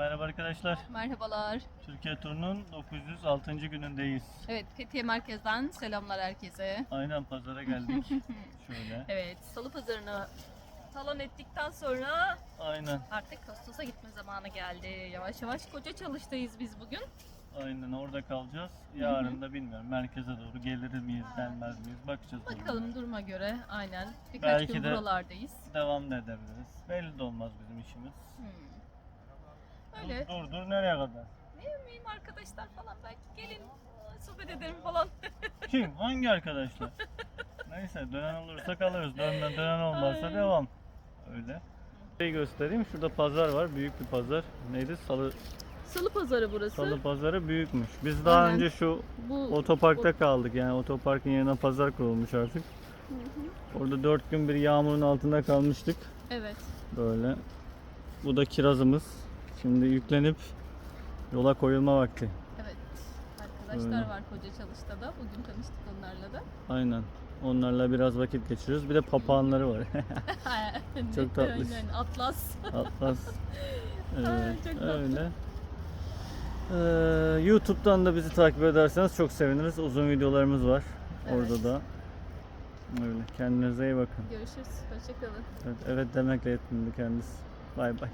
Merhaba arkadaşlar. Merhabalar. Türkiye turunun 906. günündeyiz. Evet, Fethiye Merkez'den selamlar herkese. Aynen pazara geldik. Şöyle. Evet, salı pazarını talan ettikten sonra Aynen. artık Kostos'a gitme zamanı geldi. Yavaş yavaş koca çalıştayız biz bugün. Aynen orada kalacağız. Yarın da bilmiyorum merkeze doğru gelir miyiz, gelmez miyiz bakacağız. Bakalım duruma göre aynen. Birkaç Belki gün de- buralardayız. Devam da edebiliriz. Belli de olmaz bizim işimiz. Hmm. Öyle. Dur, dur nereye kadar? Ne bileyim arkadaşlar falan belki gelin sohbet edelim falan. Kim? Hangi arkadaşlar? Neyse dönen olursa kalırız. Dönen, dönen olmazsa Ay. devam. Öyle. Şey göstereyim. Şurada pazar var. Büyük bir pazar. Neydi? Salı Salı pazarı burası. Salı pazarı büyükmüş. Biz daha Aynen. önce şu Bu otoparkta kaldık. Yani otoparkın yerine pazar kurulmuş artık. Hı hı. Orada dört gün bir yağmurun altında kalmıştık. Evet. Böyle. Bu da kirazımız. Şimdi yüklenip yola koyulma vakti. Evet. Arkadaşlar Öyle. var koca çalışta da. Bugün tanıştık onlarla da. Aynen. Onlarla biraz vakit geçiriyoruz. Bir de papağanları var. Çok tatlı. Atlas. Atlas. Evet, çok tatlı. öyle. Ee, YouTube'dan da bizi takip ederseniz çok seviniriz. Uzun videolarımız var Evet. orada da. Öyle. Kendinize iyi bakın. Görüşürüz. Hoşçakalın. Evet, evet demekle yetindi kendisi. Bay bay.